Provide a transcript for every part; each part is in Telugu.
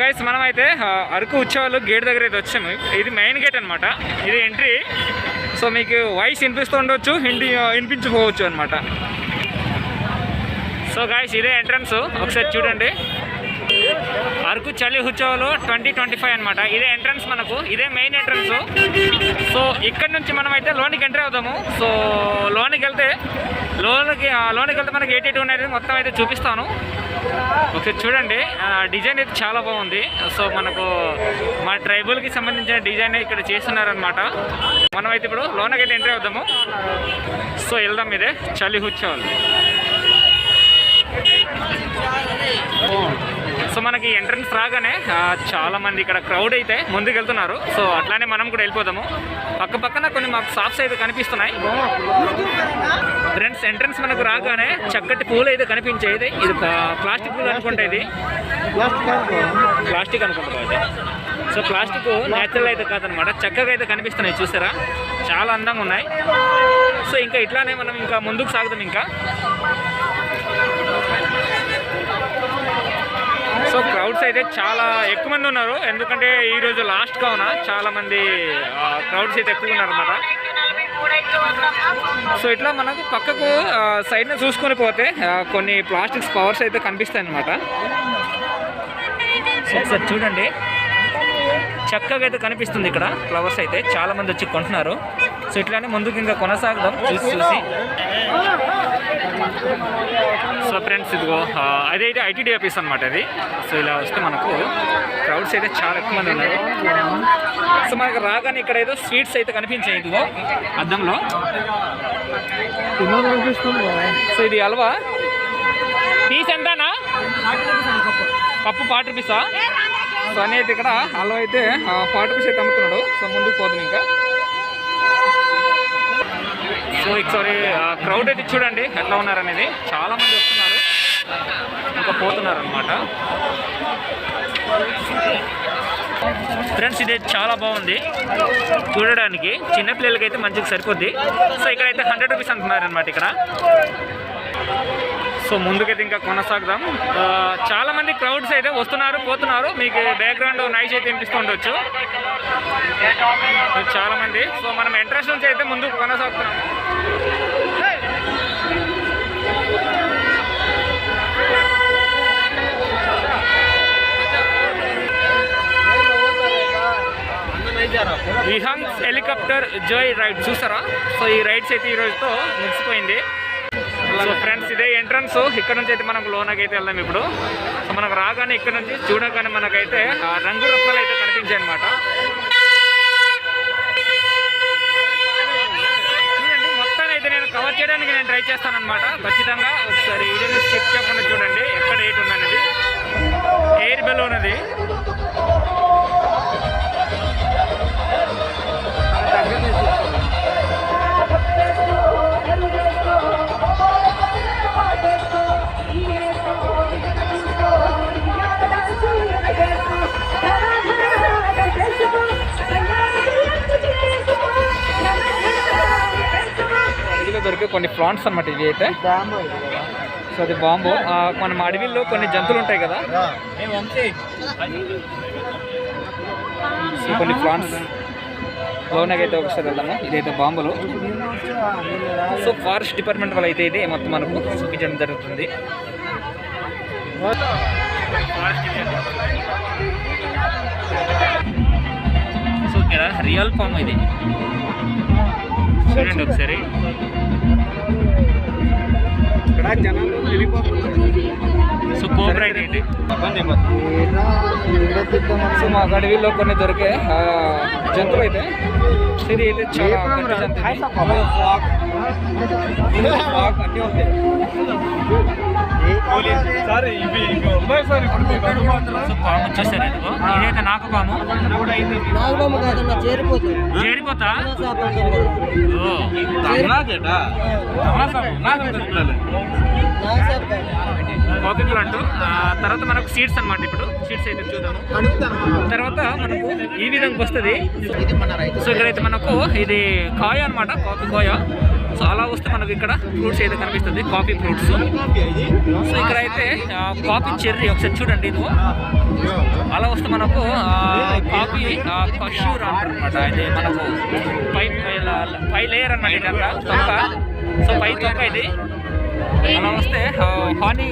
గైస్ మనం అయితే అరకు ఉత్సవాలు గేట్ దగ్గర అయితే వచ్చాము. ఇది మెయిన్ గేట్ అనమాట ఇది ఎంట్రీ సో మీకు వాయిస్ వినిపిస్తూ ఉండొచ్చు హిందీ వినిపించుకోవచ్చు అనమాట సో గాయస్ ఇదే ఎంట్రన్స్ ఒకసారి చూడండి. అరకు చలి హుచోలో ట్వంటీ ట్వంటీ ఫైవ్ అనమాట ఇదే ఎంట్రన్స్ మనకు. ఇదే మెయిన్ ఎంట్రన్స్ సో ఇక్కడ నుంచి మనం అయితే లోనికి ఎంటర్ అవుతాము సో లోనికి వెళ్తే లోనికి ఆ, లోనికి వెళ్తే మనకి ఎయిటీ టూ అనేది మొత్తం అయితే చూపిస్తాను. ఒకసారి చూడండి. ఆ, డిజైన్ అయితే చాలా బాగుంది. సో మనకు మా ట్రైబల్కి సంబంధించిన డిజైన్ ఇక్కడ చేస్తున్నారనమాట మనమైతే ఇప్పుడు లోనకి అయితే ఎంటర్ అవుతాము సో వెళ్దాం ఇదే చలి ఉత్సవాలు. సో మనకి ఎంట్రన్స్ రాగానే చాలా మంది ఇక్కడ క్రౌడ్ అయితే ముందుకు వెళ్తున్నారు సో అట్లానే మనం కూడా వెళ్ళిపోదాము. పక్క పక్కన కొన్ని మాకు షాప్స్ అయితే కనిపిస్తున్నాయి. ఫ్రెండ్స్ ఎంట్రన్స్ మనకు రాగానే చక్కటి పూలు అయితే కనిపించేది. ఇది ప్లాస్టిక్ పూలు అనుకుంటే ఇది. ప్లాస్టిక్ అనుకుంటా సో ప్లాస్టిక్ న్యాచురల్ అయితే కాదనమాట. చక్కగా అయితే కనిపిస్తున్నాయి చూసారా? చాలా అందంగా ఉన్నాయి. సో ఇంకా ఇట్లానే మనం ఇంకా ముందుకు సాగుదాం ఇంకా. సో క్రౌడ్స్ అయితే చాలా ఎక్కువ మంది ఉన్నారు. ఎందుకంటే ఈ రోజు లాస్ట్ కావున చాలా మంది క్రౌడ్స్ అయితే ఎక్కువ ఉన్నారు అనమాట సో ఇట్లా మనకు పక్కకు సైడ్ చూసుకొని పోతే కొన్ని ప్లాస్టిక్స్ పవర్స్ అయితే కనిపిస్తాయి అనమాట ఒకసారి చూడండి. చక్కగా అయితే కనిపిస్తుంది ఇక్కడ. ఫ్లవర్స్ అయితే చాలా మంది వచ్చి కొంటున్నారు. సో ఇట్లానే ముందుకు ఇంకా కొనసాగడం చూసి చూసి. సో ఫ్రెండ్స్ ఇదిగో అదైతే ఐటీడీ ఆఫీస్ అనమాట అది. సో ఇలా వస్తే మనకు క్రౌడ్స్ అయితే చాలా ఎక్కువ మంది ఉన్నారు. సో మనకు రాగానే ఇక్కడ ఏదో స్వీట్స్ అయితే కనిపించాయి ఇదిగో అద్దంలో. సో ఇది అల్వా పీస్ ఎంతనా? పప్పు పాటు పీసా? సో అనేది ఇక్కడ అల్వా అయితే పాటు పీస్ అయితే అమ్ముతున్నాడు. సో ముందుకు పోతుంది ఇంకా. సో ఒకసారి క్రౌడ్ అయితే చూడండి ఎట్లా ఉన్నారనేది. చాలా మంది వస్తున్నారు. ఇంకా పోతున్నారు అనమాట ఫ్రెండ్స్ ఇది చాలా బాగుంది. చూడడానికి చిన్నపిల్లలకి అయితే మంచిగా సరిపోద్ది. సో ఇక్కడైతే హండ్రెడ్ రూపీస్ అంటున్నారు అనమాట ఇక్కడ. సో ముందుకైతే ఇంకా కొనసాగుదాం. Uh, చాలామంది చాలా మంది క్రౌడ్స్ అయితే వస్తున్నారు పోతున్నారు. మీకు బ్యాక్గ్రౌండ్ నైస్ అయితే వినిపిస్తూ ఉండొచ్చు. సో చాలా మంది సో మనం ఎంట్రెన్స్ నుంచి అయితే ముందుకు కొనసాగుతున్నాం విహంగ్ హెలికాప్టర్ జాయ్ రైడ్. చూసారా? సో ఈ రైడ్స్ అయితే ఈ రోజుతో ముగిసిపోయింది. సో ఫ్రెండ్స్ ఇదే ఎంట్రన్స్. ఇక్కడ నుంచి అయితే మనకు లోనకి అయితే వెళ్దాం ఇప్పుడు. సో మనకు రాగానే ఇక్కడ నుంచి చూడగానే మనకైతే ఆ రంగు రత్నాలు అయితే కనిపించాయి అనమాట చూడండి మొత్తాన్ని అయితే నేను కవర్ చేయడానికి నేను ట్రై చేస్తాను అనమాట ఖచ్చితంగా ఒకసారి వీడియోని స్కిప్ చేయకుండా చూడండి ఎక్కడ ఎయిట్ ఉందనేది. ఎయిర్ బెల్ ఉన్నది. దొరికే కొన్ని ప్లాంట్స్ అనమాట ఇవి అయితే. సో అది బాంబు. ఆ, మనం అడవిలో కొన్ని జంతువులు ఉంటాయి కదా. సో కొన్ని ప్లాంట్స్ లోనకి అయితే ఒకసారి వెళ్దాము. ఇదైతే బాంబులు. సో ఫారెస్ట్ డిపార్ట్మెంట్ వాళ్ళు అయితే ఇది మొత్తం మనకు చూపించడం జరుగుతుంది. సో ఇక్కడ రియల్ ఫామ్ ఇది. చూడండి ఒకసారి. ఇక్కడ జనాలు సో కోబ్రా ఇది సో మా అడవిలో కొన్ని దొరికే ఆ, జంతువులు అయితే. ఇది అయితే చాలా జంతువు అన్నీ ఉంటాయి. సార్ ఇవి పాము ఇదైతే నాకు పాము కాదన్న చేరిపోతా తర్వాత మనకు సీడ్స్ అన్నమాట ఇప్పుడు. సీడ్స్ అయితే చూద్దాము. తర్వాత మనకు ఈ విధంగా వస్తుంది. సో ఇక్కడైతే మనకు ఇది కాయ అన్నమాట కాఫీ కాయ. సో అలా వస్తే మనకు మనకి ఇక్కడ ఫ్రూట్స్ అయితే కనిపిస్తుంది. Coffee fruits. సో ఇక్కడ అయితే కాఫీ చెర్రీ ఒకసారి చూడండి ఇది అలా వస్తే మనకు ఆ, కాఫీ కష్యూర్ అంటారనమాట ఇది మనకు పై పై- లేయర్ అన్నమాట ఇదంతా. తొక్క. సో పై తొక్క ఇది. అలా వస్తే హానీ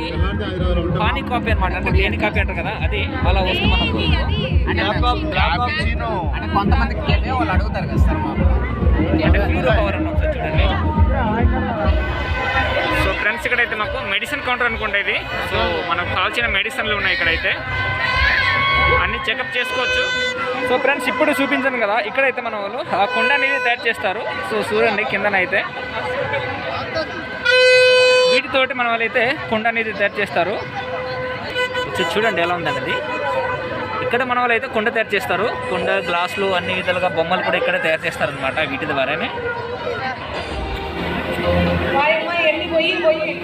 హానీ కాఫీ అనమాట అంటే తేనె కాఫీ అంటారు కదా? అది అలా వస్తే మనకు అంటే కొంతమందికి తెలియదు వాళ్ళు అడుగుతారు కదా సార్ అంటే ప్యూర్ పవర్ ఒకసారి చూడండి. సో ఫ్రెండ్స్ ఇక్కడైతే మాకు మెడిసిన్ కౌంటర్ అనుకుంటా ఇది. సో మనకు కావాల్సిన మెడిసిన్లు ఉన్నాయి ఇక్కడైతే. అన్ని చెకప్ చేసుకోవచ్చు. సో ఫ్రెండ్స్ ఇప్పుడు చూపించాను కదా. ఇక్కడైతే మన వాళ్ళు ఆ కుండ అనేది తయారు చేస్తారు. సో చూడండి కిందనైతే. తోటి మన వాళ్ళు అయితే కుండ అనేది తయారు చేస్తారు. చూడండి ఎలా ఉందన్నది ఇక్కడ మన వాళ్ళు అయితే కుండ తయారు చేస్తారు. కుండ గ్లాసులు అన్ని విధాలుగా బొమ్మలు కూడా ఇక్కడ తయారు చేస్తారు అనమాట వీటి ద్వారానే. పోయి పోయి.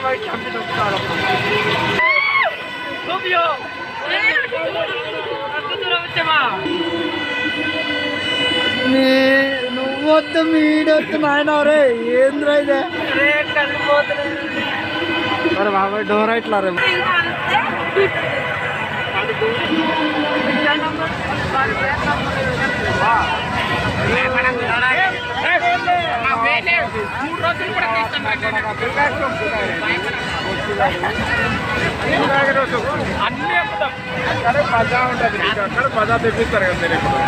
వెల్కమ్ నువ్వు వద్దు మీడొద్దు నాయన రే ఏంద్రా అరే మరి బాబాయ్ డోర్ ఇట్లా రే అన్నీ అక్కడ పజా ఉంటుంది అక్కడ తెప్పిస్తారు కదా మీరు ఇప్పుడు